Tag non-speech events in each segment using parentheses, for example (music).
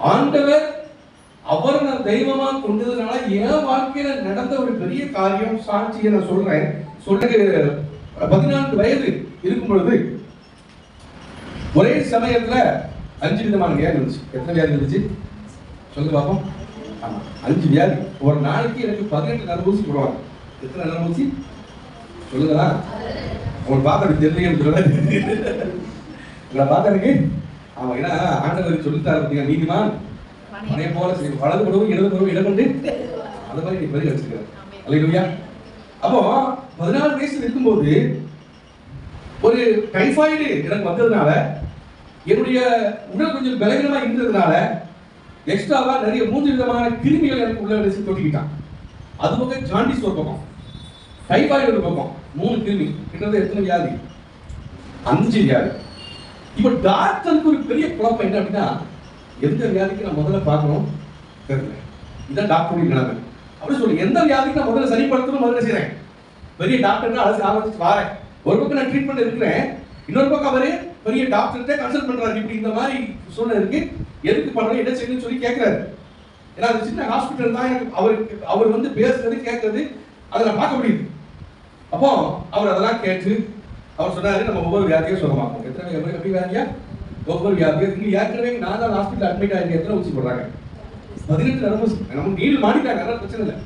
ஆண்டவர் அவர் நான் தெய்வமா கொண்டதுனால என் வாழ்க்கையில நடந்த ஒரு பெரிய காரியம் சாட்சியை நான் சொல்றேன். சொல்றது பதினான்கு வயது இருக்கும் பொழுது ஒரே சமயத்துல அஞ்சு விதமான வியாதி இருந்துச்சு எத்தனை வியாதி இருந்துச்சு சொல்லு பார்ப்போம் ஆமா அஞ்சு வியாதி. ஒரு நாளைக்கு எனக்கு பதினெட்டு நரம்பூசி போடுவாங்க. எத்தனை நரம்பூசி சொல்லுங்களா? உங்களுக்கு பார்த்தா எனக்கு தெரியலையே சொல்லுங்க உங்களை எனக்கு ஆமா ஏன்னா ஆண்டவர் சொல்லித்தாரு பார்த்தீங்க நீதிமான் மனைய போல சரி வலது பருவம் இடது பருவம் இடம் கொண்டு அது மாதிரி நீ பதில் வச்சிருக்க அல்லையா அப்போ பதினாலு வயசுல இருக்கும்போது ஒரு டைஃபாய்டு எனக்கு வந்ததுனால என்னுடைய உடல் கொஞ்சம் பலவீனமா இருந்ததுனால எக்ஸ்ட்ராவா நிறைய மூன்று விதமான கிருமிகள் எனக்கு உள்ள வச்சு தொட்டிக்கிட்டான். அது பக்கம் ஜாண்டிஸ் ஒரு பக்கம் டைஃபாய்டு ஒரு பக்கம் மூணு கிருமி. கிட்டத்தட்ட எத்தனை வியாதி? அஞ்சு வியாதி. இப்போ டாக்டருக்கு ஒரு பெரிய குழப்பம் என்ன அப்படின்னா எந்த வியாதிக்கு நான் முதல்ல பார்க்கணும்? தெரியல. இதான் டாக்டருடைய நிலைமை. அப்படின்னு சொல்லி எந்த வியாதிக்கு நான் முதல்ல சரிப்படுத்தணும் முதல்ல செய்கிறேன் பெரிய டாக்டர்னா அது ஆரம்பிச்சு வாரேன். ஒரு பக்கம் நான் ட்ரீட்மெண்ட் இருக்கிறேன். இன்னொரு பக்கம் அவரு பெரிய டாக்டர்கிட்ட கன்சல்ட் பண்றாரு. இப்படி இந்த மாதிரி சூழ்நிலை இருக்கு. எதுக்கு பண்றேன் என்ன செய்யணும்னு சொல்லி கேட்கிறாரு ஏன்னா அது சின்ன ஹாஸ்பிட்டல் தான் எனக்கு அவருக்கு அவர் வந்து பேசுறது கேட்கறது அதை நான் பார்க்க முடியுது. அப்போ அவர் அதெல்லாம் கேட்டு அவர் சொன்னாரு நம்ம ஒவ்வொரு வியாதியும் சொல்ல மாட்டோம் எத்தனை எப்படி எப்படி வியாதியா? ஒவ்வொரு வியாதியும். நீங்க ஏற்கனவே நான் தான் ஹாஸ்பிட்டல் அட்மிட் ஆகி எத்தனை ஊசி போடுறாங்க? பதினெட்டு நரம்பு நம்ம நீடு மாடிட்டாங்க அதெல்லாம் பிரச்சனை இல்லை.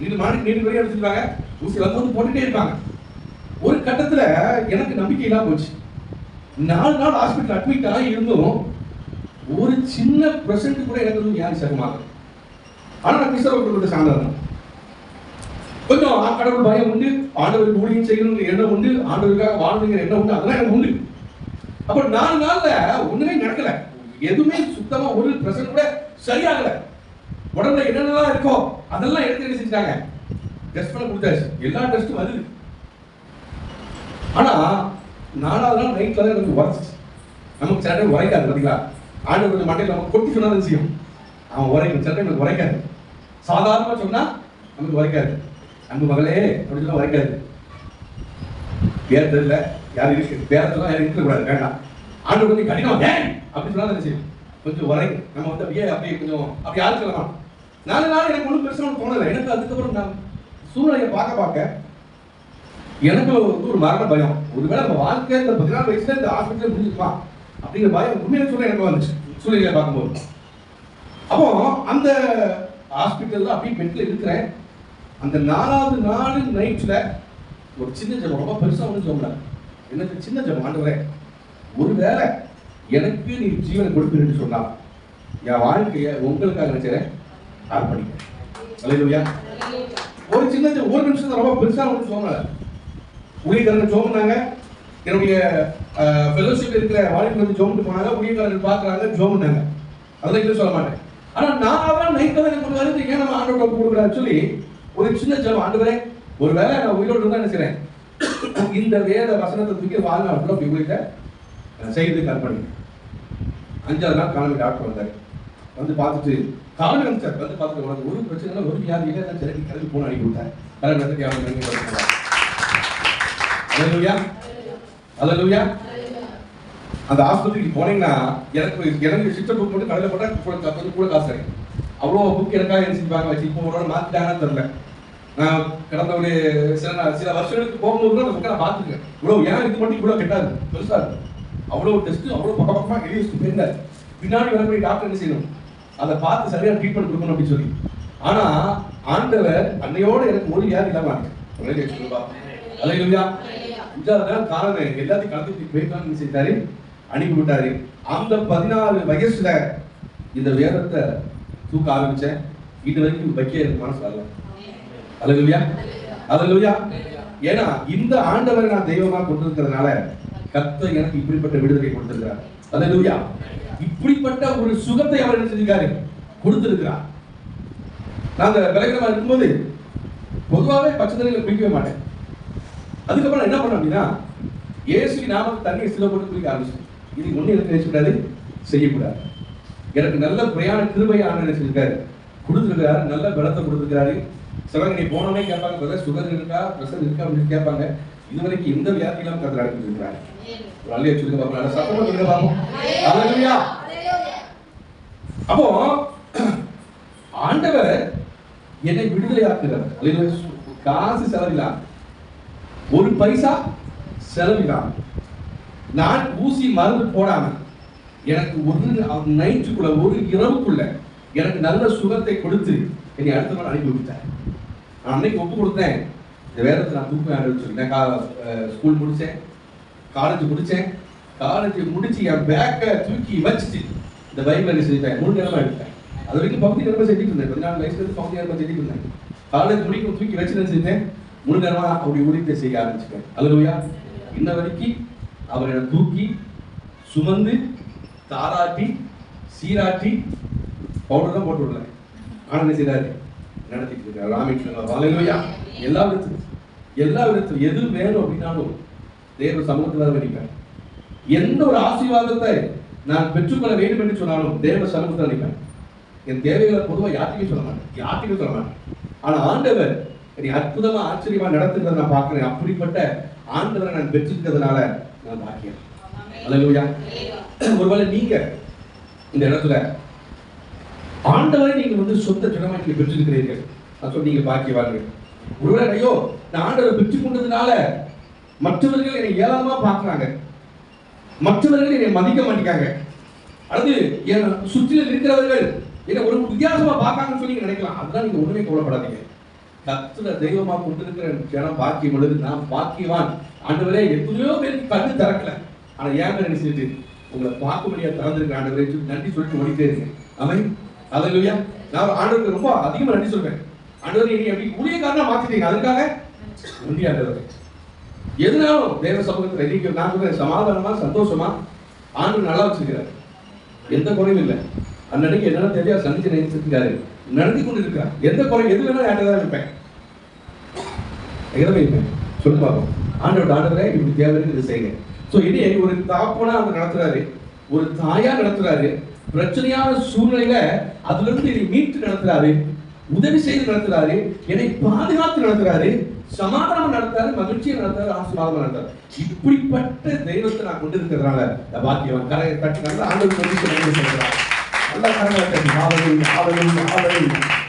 நீடு மாடி நீடு வெளியே எடுத்துருக்காங்க ஊசி வந்து வந்து போட்டுட்டே இருப்பாங்க. ஒரு கட்டத்துல எனக்கு நம்பிக்கை இல்லாம போச்சு. நாலு நாள் ஹாஸ்பிட்டல் அட்மிட் ஆகி இருந்தும் ஒரு சின்ன பிரசன்ட் கூட எனக்கு வந்து வியாதி சகமாக ஆனா நான் கிறிஸ்தவ சார்ந்தவன் கொஞ்சம் ஆ- கடவுள் பயம் உண்டு ஆண்டவர் ஊழியம் செய்யணுங்கிற எண்ணம் உண்டு ஆண்டவருக்காக வாழணுங்கிற எண்ணம் உண்டு அதெல்லாம் எனக்கு உண்டு. அப்ப நாலு நாள்ல ஒண்ணுமே நடக்கல. எதுவுமே சுத்தமா ஒரு பிரசன் கூட சரியாகல. உடம்புல என்னென்னலாம் இருக்கோ அதெல்லாம் எடுத்து என்ன செஞ்சாங்க டெஸ்ட் பண்ண கொடுத்தாச்சு. எல்லா டெஸ்ட்டும் வருது ஆனா நாலாவது நாள் நைட்ல தான் எனக்கு உரைச்சிச்சு. நமக்கு சில டைம் உரைக்காது பாத்தீங்களா? ஆண்டு கொஞ்சம் மண்டையில் நம்ம கொட்டி சொன்னாலும் செய்யும். அவன் உரைக்கும். சில டைம் எனக்கு உரைக்காது. சாதாரணமாக சொன்னா நமக்கு உரைக்காது. அன்பு மகளே அப்படின்னு சொன்னா வரைக்காது பேர் தெரியல யார் இருக்கு. பேரத்தெல்லாம் யாரும் இருக்கக்கூடாது வேண்டாம். ஆண்டு கொஞ்சம் கடினம் ஏன்? அப்படி சொன்னா என்ன கொஞ்சம் வரை நம்ம வந்து அப்படியே அப்படியே கொஞ்சம் அப்படி யாரும் சொல்லலாம். நாலு நாள் எனக்கு ஒன்றும் பெருசாக தோணலை. எனக்கு அதுக்கப்புறம் நான் சூழ்நிலையை பார்க்க பார்க்க எனக்கு வந்து ஒரு மரண பயம். ஒருவேளை நம்ம வாழ்க்கை இந்த பதினாலு வயசுல இந்த ஹாஸ்பிட்டல் முடிஞ்சிருமா அப்படிங்கிற பயம் உண்மையில சொல்ல எனக்கு வந்துச்சு. சூழ்நிலையை பார்க்கும்போது. அப்போ அந்த ஹாஸ்பிட்டல்ல அப்படியே பெட்டில் இருக்கிறேன். அந்த நாலாவது நாள் நைட்ல ஒரு சின்ன ஜபம். ரொம்ப பெருசா ஒன்றும் சொல்லல. எனக்கு சின்ன ஜபம் ஆண்டவரே ஒருவேளை எனக்கு நீ ஜீவனை கொடுப்பீன்னு சொன்னா என் வாழ்க்கையை உங்களுக்காக நினைச்சேன் அர்ப்பணிக்கிறேன். அல்லேலூயா ஒரு சின்ன ஒரு நிமிஷம் ரொம்ப பெருசா ஒன்றும் சொல்லல. ஊழியக்காரங்க ஜோம்னாங்க. என்னுடைய ஃபெலோஷிப் இருக்கிற வாலிபர் வந்து ஜோம்ட்டு போனாங்க. ஊழியக்காரர்கள் பார்க்குறாங்க ஜோம்னாங்க. அதெல்லாம் இல்லை சொல்ல மாட்டேன். ஆனா நான் நைட் தான் எனக்கு ஒரு வருது ஏன் நம்ம ஆண்டோட கொடுக்குறான்னு சொல்லி ஒரு சின்ன ஜபம். ஆண்டவரே ஒருவேளை நான் உயிரோடு இருந்தா நினைக்கிறேன் இந்த வேத வசனத்தை தூக்கி வாழ்நாள் ஃபுல்லாக அப்படி ஊழியத்தை செய்யறதுக்கு அஞ்சாவது நாள் காலமே டாக்டர் வந்தார். வந்து பார்த்துட்டு காலம் சார் வந்து பார்த்துட்டு உனக்கு ஒரு பிரச்சனை இல்லை, ஒரு வியாதி இல்லை நான் சிறப்பி கிளம்பி போன அனுப்பி விட்டேன் கலர் நடத்தி அவன் நன்மை அந்த ஆஸ்பத்திரிக்கு போனீங்கன்னா எனக்கு எனக்கு சிஸ்டர் போட்டு மட்டும் கடையில் போட்டால் கூட கூட காசு கிடைக்கும். அவ்வளோ புக் எனக்காக என்ன செஞ்சுப்பாங்க வச்சு இப்போ ஒரு மாற்றிட்டாங்கன்னு தெரில நான் கடந்த ஒரு சில நாள் சில வருஷங்களுக்கு போகும்போது கூட அந்த புக்கை நான் பார்த்துருக்கேன். இவ்வளோ ஏன் இது மட்டும் இவ்வளோ கெட்டாது? பெருசா இருக்கும் அவ்வளோ டெஸ்ட் அவ்வளோ பக்க பக்கமாக எழுதி தெரிந்தார் பின்னாடி வரக்கூடிய டாக்டர் என்ன செய்யணும்? அதை பார்த்து சரியான ட்ரீட்மெண்ட் கொடுக்கணும் அப்படின்னு சொல்லி. ஆனால் ஆண்டவர் அன்னையோடு எனக்கு ஒரு இல்லாமல் இல்லாம அலையா அஞ்சாவது காரணம் எல்லாத்தையும் கலந்து போயிட்டான்னு செஞ்சாரு அனுப்பி விட்டாரு. அந்த பதினாறு வயசுல இந்த வேதத்தை தூக்க ஆரம்பிச்சேன். இது வரைக்கும் வைக்க எனக்கு மனசு வரல. அலையா அலையா ஏன்னா இந்த ஆண்டவரை நான் தெய்வமா கொண்டிருக்கிறதுனால கத்த எனக்கு இப்படிப்பட்ட விடுதலை கொடுத்திருக்கிறார். அலையா இப்படிப்பட்ட ஒரு சுகத்தை அவர் என்ன செஞ்சிருக்காரு? கொடுத்திருக்கிறார். நாங்க விலகினமா இருக்கும்போது பொதுவாகவே பச்சை தண்ணியில் குளிக்கவே மாட்டேன். அதுக்கப்புறம் நான் என்ன பண்ணேன் அப்படின்னா இயேசு நாம தண்ணி சில போட்டு குளிக்க ஆரம்பிச்சேன் இது ஒன்றும் எனக்கு நினைச்சுக்கூடாது செய்யக்கூடாது. எனக்கு நல்ல பிரயாண கிருபையை ஆண்டு கொடுத்துருக்காரு நல்ல பலத்தை கொடுத்துருக்காரு சிலவங்க நீ போனோமே கேட்பாங்க பிரதர் சுகர் இருக்கா ப்ரெஷர் இருக்கா அப்படின்னு கேட்பாங்க. இது வரைக்கும் எந்த வியாதி இல்லாம கதை நடத்தி இருக்கிறாரு ஒரு அள்ளிய சொல்லுங்க பார்ப்போம் சத்தமா சொல்லுங்க பார்ப்போம் அப்போ ஆண்டவர் என்னை விடுதலை ஆக்குகிறார். காசு செலவில்லா ஒரு பைசா செலவில்லா நான் ஊசி மருந்து போடாம. எனக்கு ஒரு நைட்டுக்குள்ள ஒரு இரவுக்குள்ள எனக்கு நல்ல சுகத்தை கொடுத்து என்னை அடுத்த நாள் அனுப்பி விட்டார் நான் அன்னைக்கு ஒப்பு கொடுத்தேன். இந்த வேதத்தை நான் தூக்க ஆரம்பிச்சிருக்கேன் கா ஸ்கூல் முடித்தேன் காலேஜ் முடித்தேன் காலேஜ் முடித்து என் பேக்கை தூக்கி வச்சுட்டு இந்த பைபிள் செஞ்சேன் செஞ்சுட்டேன்? மூணு நேரமாக எடுத்தேன் அது வரைக்கும் பகுதி நேரமாக செஞ்சுட்டு இருந்தேன். பதினாலு வயசுலேருந்து பகுதி நேரமாக செஞ்சுட்டு இருந்தேன். காலேஜ் முடிக்கும் தூக்கி வச்சு செஞ்சேன் மூணு நேரமாக அப்படி ஊழியத்தை செய்ய ஆரம்பிச்சிட்டேன். அல்லையா இன்ன வரைக்கும் அவரை தூக்கி சுமந்து தாராட்டி சீராட்டி பவுடர் தான் போட்டு விடல ஆனா என்ன நடத்திட்டு இருக்காரு ராமேஸ்வரம் அல்லையா எல்லா விதத்துலையும். எல்லா விதத்திலும் எது வேணும் அப்படின்னாலும் தேவ சமூகத்துல தான் நிற்பேன் எந்த ஒரு ஆசீர்வாதத்தை நான் பெற்றுக்கொள்ள வேண்டும் என்று சொன்னாலும் தேவ சமூகத்தில் நினைப்பேன் என் தேவைகளை பொதுவாக யாத்திரையும் சொல்ல மாட்டேன். யாத்திரையும் சொல்ல மாட்டேன். ஆனா ஆண்டவர் நீ அற்புதமா ஆச்சரியமா நடத்துகிறத நான் பார்க்கிறேன். அப்படிப்பட்ட ஆண்டவரை நான் பெற்றிருக்கிறதுனால நான் பாக்கியம் அழகுயா (clears throat) ஒருவேளை நீங்க இந்த இடத்துல ஆண்டவரை நீங்க வந்து சொந்த ஜனமா நீங்க பெற்றிருக்கிறீர்கள். நான் நீங்க பாக்கியவார்கள் ஒருவேளை ஐயோ நான் ஆண்டவரை பெற்றுக் கொண்டதுனால மற்றவர்கள் என்னை ஏளனமா பார்க்குறாங்க. மற்றவர்கள் என்னை மதிக்க மாட்டேங்காங்க. அல்லது என் சுற்றிலும் இருக்கிறவர்கள் என்னை ஒரு வித்தியாசமா பார்க்காங்கன்னு சொல்லி நினைக்கலாம். அதுதான் நீங்க ஒண்ணுமே கவலைப்படாதீங்க. கத்துல தெய்வமா கொண்டிருக்கிற ஜனம் பாக்கியம் உள்ளது. நான் பாக்கியவான். ஆண்டவரே எத்தனையோ பேருக்கு கண்ணு திறக்கல. ஆனா ஏன் என்ன உங்களை பார்க்கும்படியா திறந்திருக்க ஆண்டவரே சொல்லி நன்றி சொல்லிட்டு ஓடிட்டே இருக்கேன் அவன் இல்லையா நான் ஆண்டவருக்கு ரொம்ப அதிகமா நன்றி சொல்வேன். ஆண்டவர் நீங்க எப்படி ஊழியக்காரனா மாத்திட்டீங்க. அதுக்காக நன்றி ஆண்டவரே. எதுனாலும் தேவ சமூகத்தில் நீங்க நான் சொல்றேன் சமாதானமா சந்தோஷமா ஆண்டு நல்லா வச்சிருக்கிறார். எந்த குறையும் இல்லை. அன்னன்னைக்கு என்னென்ன தேவையா சந்திச்சு நினைச்சிருக்காரு. நடந்து கொண்டு இருக்கிறார் எந்த குறை எது வேணாலும் ஆண்டதான் இருப்பேன். எங்கே இருப்பேன். சொல்லி பார்ப்போம் ஆண்டோட ஆண்டவரை இப்படி தேவைன்னு இது செய்யுங்க. ஸோ இனி ஒரு தகப்பனா அவர் நடத்துறாரு. ஒரு தாயா நடத்துறாரு. பிரச்சனையான சூழ்நிலையில அதுல இருந்து இதை மீட்டு நடத்துறாரு. உதவி செய்து நடத்துறாரு. என்னை பாதுகாத்து நடத்துறாரு. சமாதானம் நடத்தாரு மகிழ்ச்சியை நடத்தாரு ஆசீர்வாதம் நடத்தாரு. இப்படிப்பட்ட தெய்வத்தை நான் கொண்டு இருக்கிறதுனால இந்த பாக்கியம் கரையை தட்டி நல்ல ஆண்டவர் நன்றி சொல்லி சொல்றார் நல்ல கரங்களை தட்டி. ஹalleluya ஹalleluya ஹalleluya